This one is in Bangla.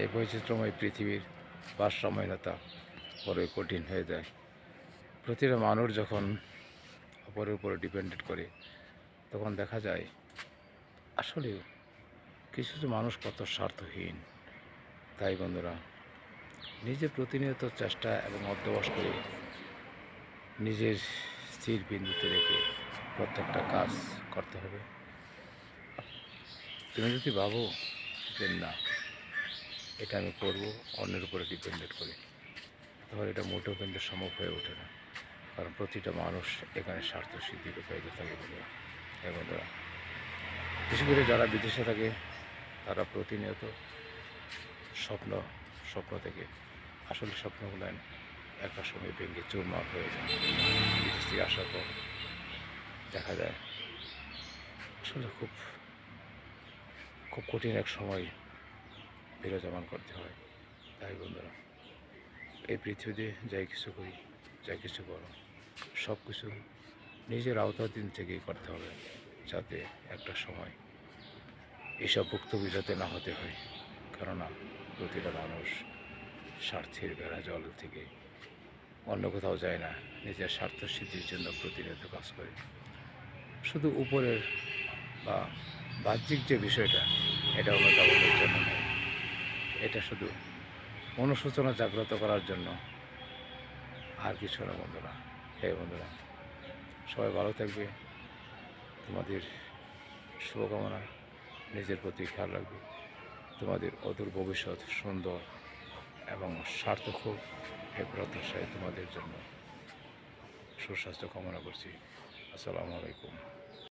এই বৈচিত্র্যময় পৃথিবীর ভারসাম্যহীনতা বড়ই কঠিন হয়ে যায়। প্রতিটা মানুষ যখন অপরের উপরে ডিপেন্ডেড করে, তখন দেখা যায় আসলে কিছু কিছু মানুষ কত স্বার্থহীন। তাই বন্ধুরা নিজে প্রতিনিয়ত চেষ্টা এবং অধ্যবস করে নিজের স্থির বিন্দুতে রেখে প্রত্যেকটা কাজ করতে হবে। তুমি যদি ভাবো যে না এটা আমি করব, অন্যের উপরে ডিপেন্ডেড করে। তাহলে এটা মোটেও কিন্তু সম্ভব হয়ে ওঠে না। কারণ প্রতিটা মানুষ এখানে স্বার্থ সিদ্ধিকে পেতে থাকে বন্ধুরা। হ্যাঁ বন্ধুরা? বিশেষ করে যারা বিদেশে থাকে, তারা প্রতিনিয়ত স্বপ্ন স্বপ্ন থেকে আসলে স্বপ্নগুলো একটা সময় ভেঙে চুরমার হয়ে যায়। বিদেশ থেকে আসার পর দেখা যায়, আসলে খুব খুব কঠিন এক সময় বিরাজমান করতে হয়। তাই বন্ধুরা, এই পৃথিবীতে যাই কিছু করি, যাই কিছু করো, সব কিছু নিজের আওতাধীন থেকেই করতে হবে, যাতে একটা সময় এসব ভুক্তভোগী যাতে না হতে হয়। কেননা, প্রতিটা মানুষ স্বার্থের বেড়া জল থেকে অন্য কোথাও যায় না, নিজের স্বার্থ সিদ্ধির জন্য প্রতিনিয়ত কাজ করে। শুধু উপরের বা বাহ্যিক যে বিষয়টা এটা জগতের জন্য নয় এটা শুধু অনুশোচনা জাগ্রত করার জন্য। আর কিছু না বন্ধুরা। হ্যাঁ বন্ধুরা, সবাই ভালো থাকবে। তোমাদের শুভকামনা, নিজের প্রতি খেয়াল রাখবে। তোমাদের অদূর ভবিষ্যৎ সুন্দর এবং সার্থক এ প্রত্যাশায় তোমাদের জন্য সুস্বাস্থ্য কামনা করছি। আসসালামু আলাইকুম।